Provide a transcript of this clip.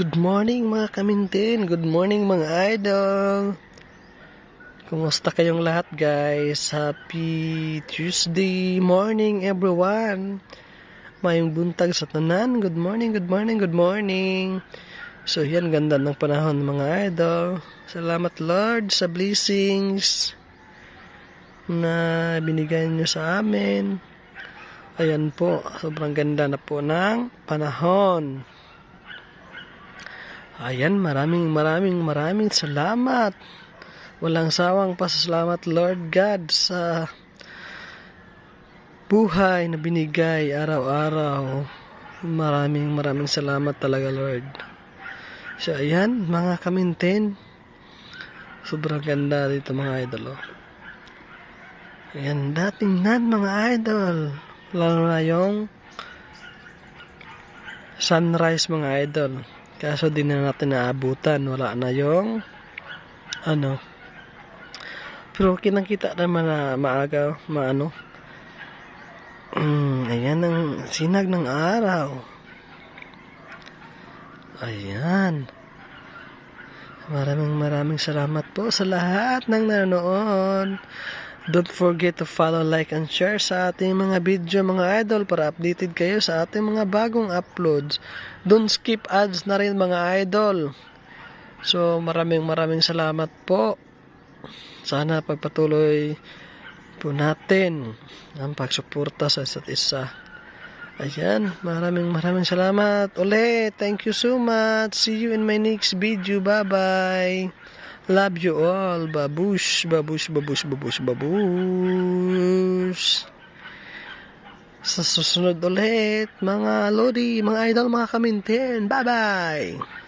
Good morning mga kamintin. Good morning mga idol. Kumusta kayong lahat guys? Happy Tuesday morning everyone. Mayong buntag sa tanan. Good morning, good morning, good morning. So yan, ganda ng panahon mga idol. Salamat Lord sa blessings na binigay niyo sa amin. Ayan po, sobrang ganda na po ng panahon. Ayan, maraming maraming maraming salamat. Walang sawang pasasalamat Lord God sa buhay na binigay araw-araw. Maraming maraming salamat talaga Lord. So ayan, mga kamintin. Sobrang ganda dito mga idol. Oh. Ayan, dating nan mga idol. Lalo na yung sunrise mga idol. Kaso di na natin naabutan. Wala na yung ano. Pero kinakita naman na maaga, maano. Mm, ayan ang sinag ng araw. Ayan. Maraming maraming salamat po sa lahat ng nanonood. Don't forget to follow, like, and share sa ating mga video mga idol para updated kayo sa ating mga bagong uploads. Don't skip ads na rin mga idol. So maraming maraming salamat po. Sana pagpatuloy po natin ang pagsuporta sa isa't isa. Ayan, maraming maraming salamat ulit. Thank you so much. See you in my next video. Bye-bye. Love you all. Babush, babush, babush, babush, babush. Sa susunod ulit, mga lodi, mga idol, mga kamintin. Bye-bye.